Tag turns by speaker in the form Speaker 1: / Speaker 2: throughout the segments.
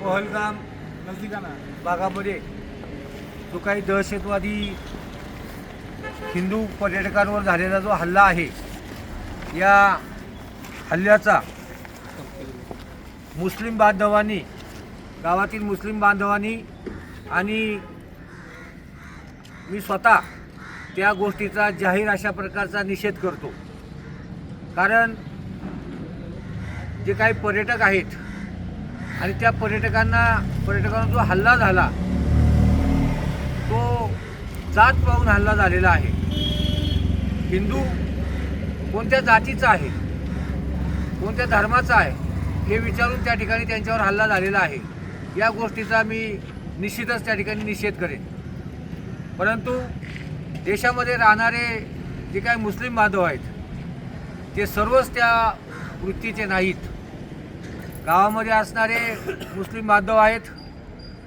Speaker 1: पहलगाम भागामध्ये जो काही दहशतवादी हिंदू पर्यटकांवर झालेला जो हल्ला आहे या हल्ल्याचा मुस्लिम बांधवांनी गावातील मुस्लिम बांधवांनी आणि मी स्वतः त्या गोष्टीचा जाहीर अशा प्रकारचा निषेध करतो. कारण जे काही पर्यटक आहेत आणि त्या पर्यटकांना पर्यटकांना जो हल्ला झाला तो जात पाहून हल्ला झालेला आहे. हिंदू कोणत्या जातीचा आहे? कोणत्या धर्माचा आहे? हे विचारून त्या ठिकाणी त्यांच्यावर हल्ला झालेला आहे. या गोष्टीचा मी निश्चितच त्या ठिकाणी निषेध करेन. परंतु देशामध्ये राहणारे जे काही मुस्लिम बांधव आहेत ते सर्वच त्या वृत्तीचे नाहीत. गावामध्ये असणारे मुस्लिम बांधव आहेत.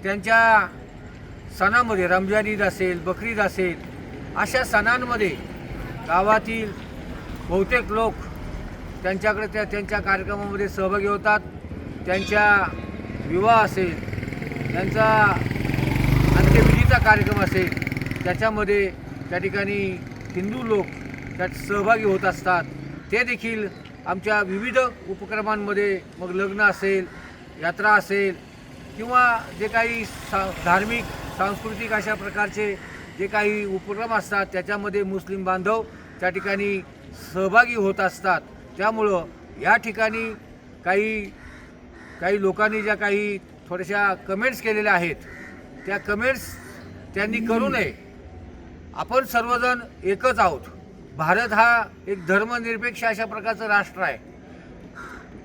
Speaker 1: त्यांच्या सणामध्ये रमजान ईद असेल बकरीद असेल अशा सणांमध्ये गावातील बहुतेक लोक त्यांच्याकडे त्या त्यांच्या कार्यक्रमामध्ये सहभागी होतात. त्यांच्या विवाह असेल त्यांचा अंत्यविधीचा कार्यक्रम असेल त्याच्यामध्ये त्या ठिकाणी हिंदू लोक त्यात सहभागी होत असतात. ते देखील आमच्या विविध उपक्रमांमध्ये मग लग्न असेल यात्रा असेल किंवा जे काही सा धार्मिक सांस्कृतिक अशा प्रकारचे जे काही उपक्रम असतात त्याच्यामध्ये मुस्लिम बांधव त्या ठिकाणी सहभागी होत असतात. त्यामुळं या ठिकाणी काही काही लोकांनी ज्या काही थोड्याशा कमेंट्स केलेल्या आहेत त्या कमेंट्स त्यांनी करू नये. आपण सर्वजण एकच आहोत. भारत हा एक धर्मनिरपेक्ष अशा प्रकारचं राष्ट्र आहे.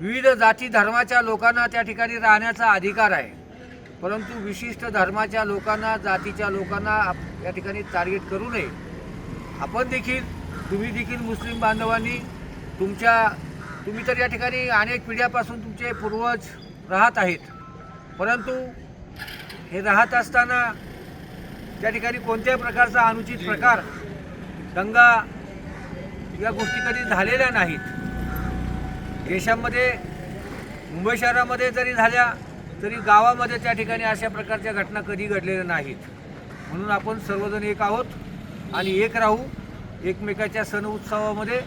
Speaker 1: विविध जाती धर्माच्या लोकांना त्या ठिकाणी राहण्याचा अधिकार आहे. परंतु विशिष्ट धर्माच्या लोकांना जातीच्या लोकांना आप- या ठिकाणी टार्गेट करू नये. आपण देखील तुम्ही देखील मुस्लिम बांधवांनी तुमच्या तुम्ही तर या ठिकाणी अनेक पिढ्यापासून तुमचे पूर्वज राहत आहेत. परंतु हे राहत असताना त्या ठिकाणी कोणत्याही प्रकारचा अनुचित प्रकार दंगा या गोष्टी कधी झालेल्या नाहीत. देशामध्ये मुंबई शहरामध्ये जरी झाल्या तरी गावामध्ये त्या ठिकाणी अशा प्रकारच्या घटना कधी घडलेल्या नाहीत. म्हणून आपण सर्वजण एक आहोत आणि एक राहू. एकमेकाच्या सण उत्सवामध्ये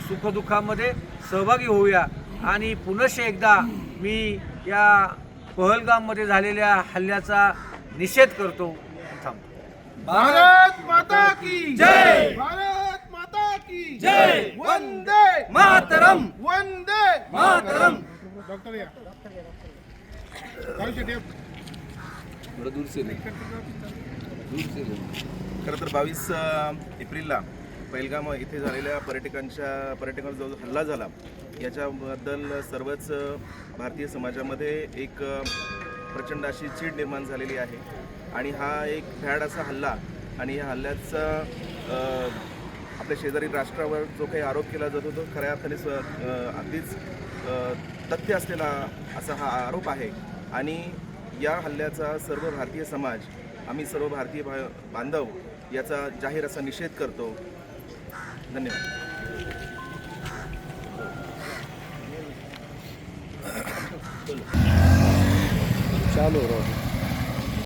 Speaker 1: सुखदुःखामध्ये सहभागी होऊया. आणि पुनश एकदा मी या पहलगाममध्ये झालेल्या हल्ल्याचा निषेध करतो. थांब.
Speaker 2: भारत माता की
Speaker 3: जय! जय!
Speaker 2: वंदे
Speaker 3: मातरम।
Speaker 2: वंदे
Speaker 3: मातरम।
Speaker 2: डॉक्टर या चालू शेट्टी
Speaker 4: खरं तर बावीस एप्रिलला पहिलगाम इथे झालेल्या पर्यटकांच्या पर्यटकांवर जो हल्ला झाला याच्याबद्दल सर्वच भारतीय समाजामध्ये एक प्रचंड अशी चीड निर्माण झालेली आहे. आणि हा एक भ्याड असा हल्ला आणि या हल्ल्याचा अ, आपल्या शेजारी राष्ट्रावर जो काही आरोप केला जातो तो खऱ्या अर्थाने स अगदीच तथ्य असलेला असा हा आरोप आहे. आणि या हल्ल्याचा सर्व भारतीय समाज आम्ही सर्व भारतीय भा बांधव याचा जाहीर असा निषेध करतो. धन्यवाद.
Speaker 2: चालू